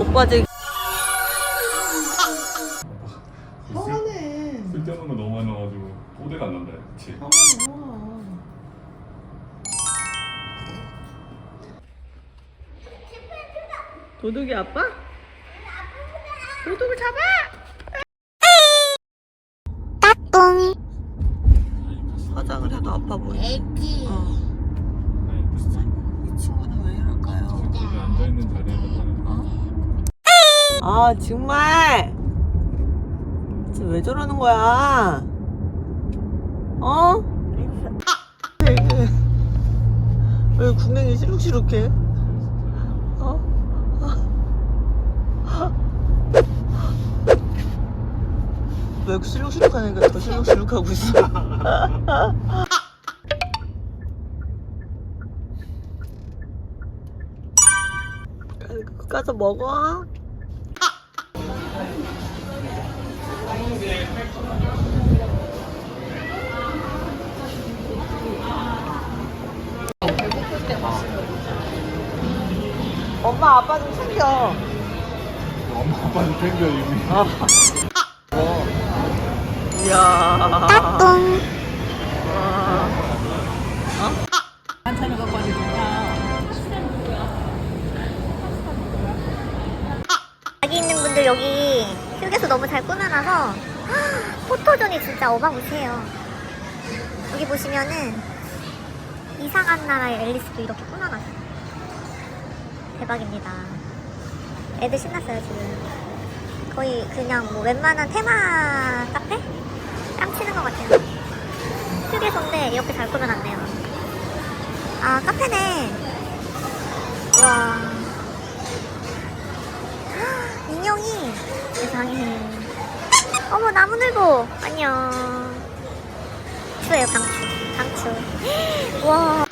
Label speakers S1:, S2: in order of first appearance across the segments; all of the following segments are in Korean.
S1: 오빠 지금 화나네.
S2: 쓸데없는 거 너무 많이 넣어가지고 오대가 안 난다 그치?
S1: 아, 도둑이 아빠? 도둑을 잡아!
S3: 똥.
S1: 화장을 해도 아파 보이네.
S3: 애기
S1: 어. 네, 이 친구는 왜 이럴까요?
S2: 앉아있는 자리에서
S1: 하는 아 정말 진짜 왜 저러는 거야? 어? 왜, 궁뎅이 시룩시룩해? 어? 왜 시룩시룩하니까 더 시룩시룩하고 있어? 가- 가서 먹어. 엄마 아빠 좀 챙겨.
S2: 엄마 아빠는 챙겨 이미
S1: 아. 어. 이야.
S3: 따뚱. 여기 있는 분들 여기 휴게소 너무 잘 꾸며놔서 포토존이 진짜 어마무시해요. 여기 보시면은 이상한 나라의 앨리스도 이렇게 꾸며놨어요. 대박입니다. 애들 신났어요 지금. 거의 그냥 뭐 웬만한 테마 카페? 짱 치는 것 같아요. 휴게소인데 이렇게 잘 꾸며놨네요. 아 카페네. 와. 인형이 세상에 어머 나무늘보. 안녕. 추예요 강추. 강추. 와.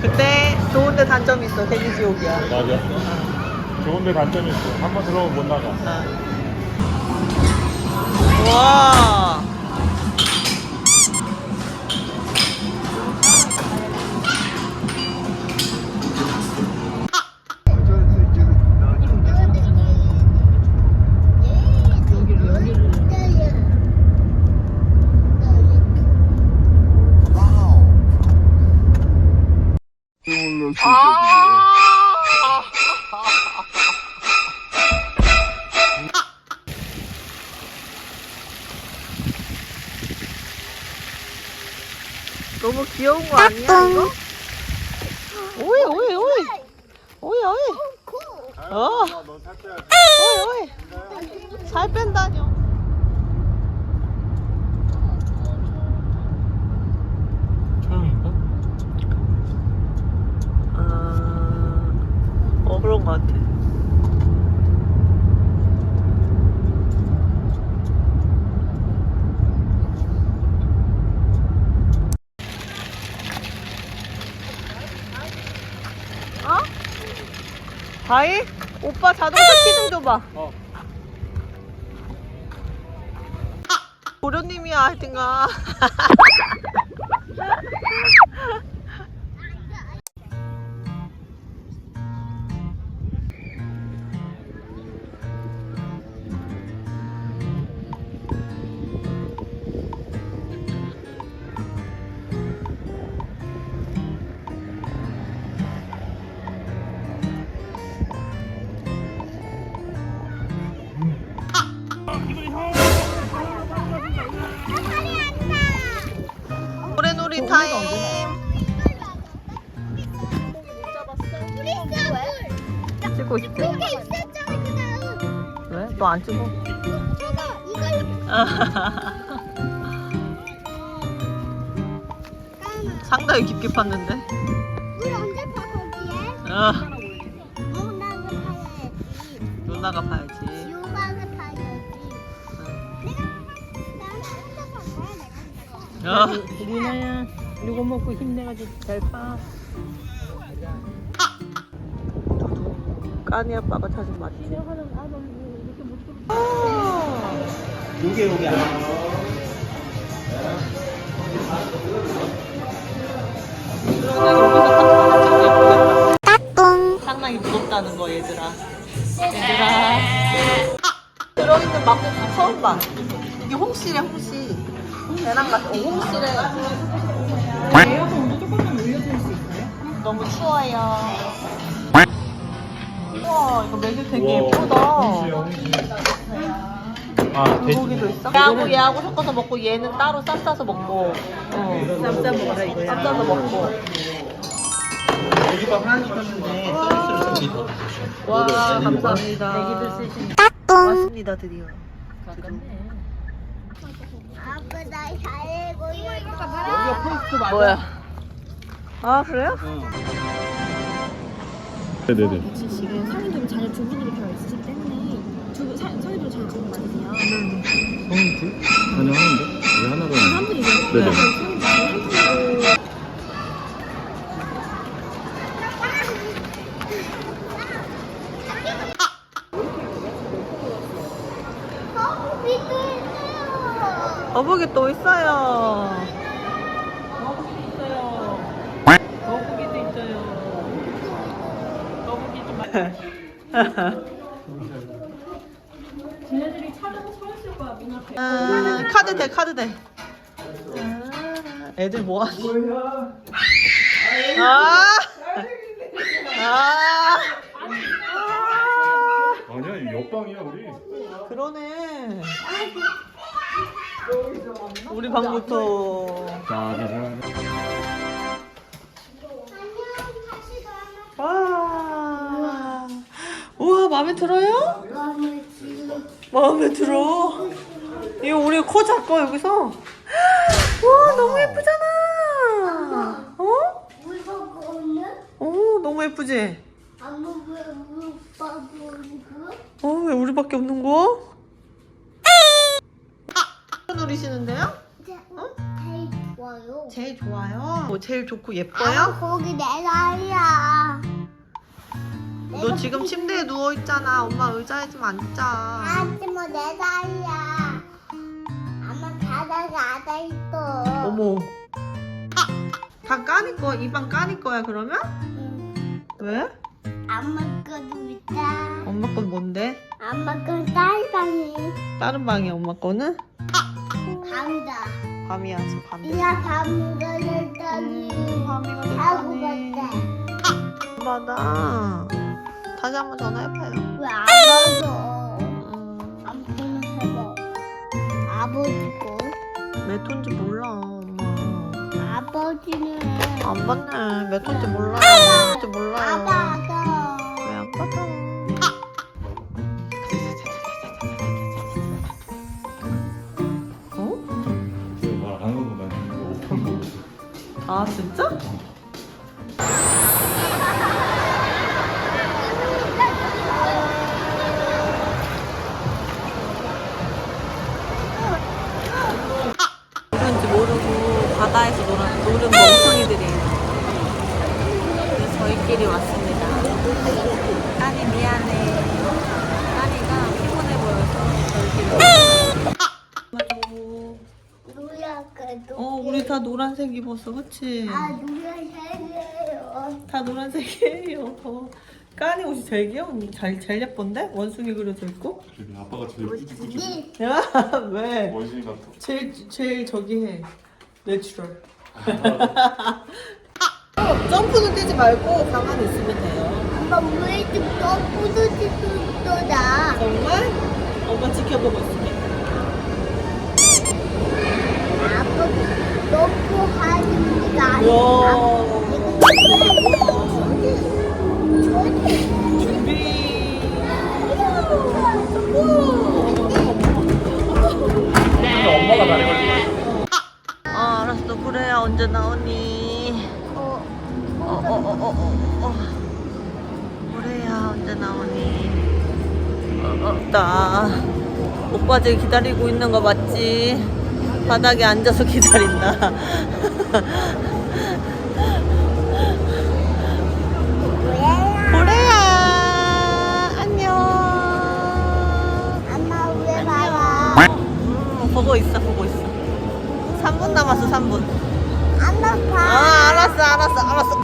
S1: 근데 좋은데 단점이 있어. 대기지옥이야.
S2: 맞아. 좋은데 단점이 있어. 한 번 들어오면 못 나가.
S1: 와. 너무 귀여운 거 아니야 이거? 오이 오이 오이. 오이 오이. 어
S2: 넌살 빼야
S1: 오이 오이. 살 뺀다뇨
S2: 처형인가?
S1: 거 같아. 어? 다이? 오빠 자동차 키좀 줘봐.
S2: 어.
S1: 도련님이야 하여튼가 찍고 있대 왜? 너 안 찍어? 상당히 깊게 팠는데? 어, 누나가 봐야지 어.
S4: 리나야 이거 먹고 힘내가지고 잘 빠.
S1: 까니 아빠가 찾은 맛집
S5: 요게 요게
S1: 상당히 무겁다는 거 얘들아. 얘들아. 들어있는 막국수 처음 봐. 이게 홍씨래 홍씨. 배낭 같아. 어, 홍씨래.
S4: 에어컨 온도 조금만 올려줄 수 있어요?
S1: 너무 추워요 우와 이거 메뉴 되게 예쁘다.
S2: 홍시야, 홍시. 아,
S1: 고기도 있어? 얘하고 얘하고 섞어서 먹고 얘는 따로 쌈 싸서 먹고. 어.
S4: 쌈싸 먹어라 이거야.
S1: 쌈 싸서 먹고.
S5: 고기밥 하나 시켰는데 서비스로 준비 더 주시죠.
S1: 와 감사합니다. 왔습니다 드디어.
S6: 아빠 나
S5: 포스트 맞아?
S1: 뭐야? 아 그래요?
S2: 네네네.
S7: 지금 성인들은 자녀 두 분으로 되어 있으시기 때문에 두 사- 성인들은 자녀 두분 맞으세요?
S2: 성인 둘? 아니, 하나인데? 왜 하나가
S7: 한
S2: 있는데?
S7: 분이세요?
S2: 네네.
S7: 성인 자녀 한 분으로
S1: 거북이 또 있어요.
S4: 거북이 있어요. 거북이도 있어요. 거북이 좀 쟤네들이 차려서 서 있을 거야 문 앞에.
S1: 아, 카드 대 카드 대. 아, 애들 뭐 하지? 아. 아.
S2: 아니야, 이 옆방이야, 우리.
S1: 그러네. 우리 방부터.
S2: 자.
S1: 와. 마음에 들어요? 마음에 들어. 이거 우리 코 잡고 여기서. 와, 너무 예쁘잖아. 어?
S6: 물 먹고 오늘
S1: 어, 너무 예쁘지?
S6: 아무 먹고 오는 거?
S1: 어, 왜 우리밖에 없는 거? 누리시는데요?
S6: 제일 좋아요.
S1: 제일 좋아요. 뭐 제일 좋고
S6: 아,
S1: 예뻐요?
S6: 거기 내 나이야.
S1: 너 지금 침대에 누워 있잖아. 엄마 의자에 좀 앉자.
S6: 하지만 내 나이야. 아마 바닥에 앉아 있어.
S1: 어머. 다 까니 거야? 이방 까니 거야 그러면?
S6: 응.
S1: 왜?
S6: 엄마 거도 있다.
S1: 엄마 건 뭔데?
S6: 엄마 건 딸방이
S1: 다른 방에 엄마 거는?
S6: 감다.
S1: 밤이야 지금 밤이.
S6: 이야 밤이가 됐다니.
S1: 밤이가
S6: 하고
S1: 됐다네.
S6: 갔대.
S1: 받아. 다 시 한번 전화해봐요.
S6: 왜안 받아?
S1: 음,
S6: 안 보내서 아버지 거.
S1: 몇 톤지 몰라 엄마.
S6: 아버지는
S1: 안 받네. 몇 톤지 몰라요. 몇 톤지 몰라요.
S6: 아빠가
S1: 왜안 받아? 어?
S2: 하는 오픈.
S1: 아 진짜? 멍청이들이에요. 그래서 저희끼리 왔습니다. 까니 미안해. 까니가 피곤해 보여서 저희끼리.
S6: 노랗게도.
S1: 어, 우리 다 노란색 입었어, 그치?
S6: 아 노란색이에요.
S1: 다 노란색이에요. 어. 까니 옷이 제일 귀여운, 잘, 제일 예쁜데? 원숭이 그려져 있고?
S2: 아빠가 제일
S6: 네.
S1: 야, 왜?
S2: 원숭이 같아.
S1: 제일, 제일 저기 해. 내추럴. 점프는 뛰지 말고 가만히 있으면 돼요.
S6: 엄마 왜좀 떠부러지도 떠나?
S1: 정말? 엄마 지켜보고 있을게.
S6: 아버지 너무 하는 게 아니야.
S1: 우와. 준비.
S2: 엄마가 다리
S1: 아, 나오니?
S6: 어,
S1: 어, 어, 어, 어, 어, 어. 그래야 언제 나오니? 어, 어, 나 오빠들 기다리고 있는 거 맞지? 바닥에 앉아서 기다린다. 고래야, 안녕.
S6: 엄마 왜 봐요?
S1: 음, 보고 있어, 보고 있어. 3분 남았어, 3분.
S6: 엄마 봐.
S1: 아, 알았어, 알았어, 알았어.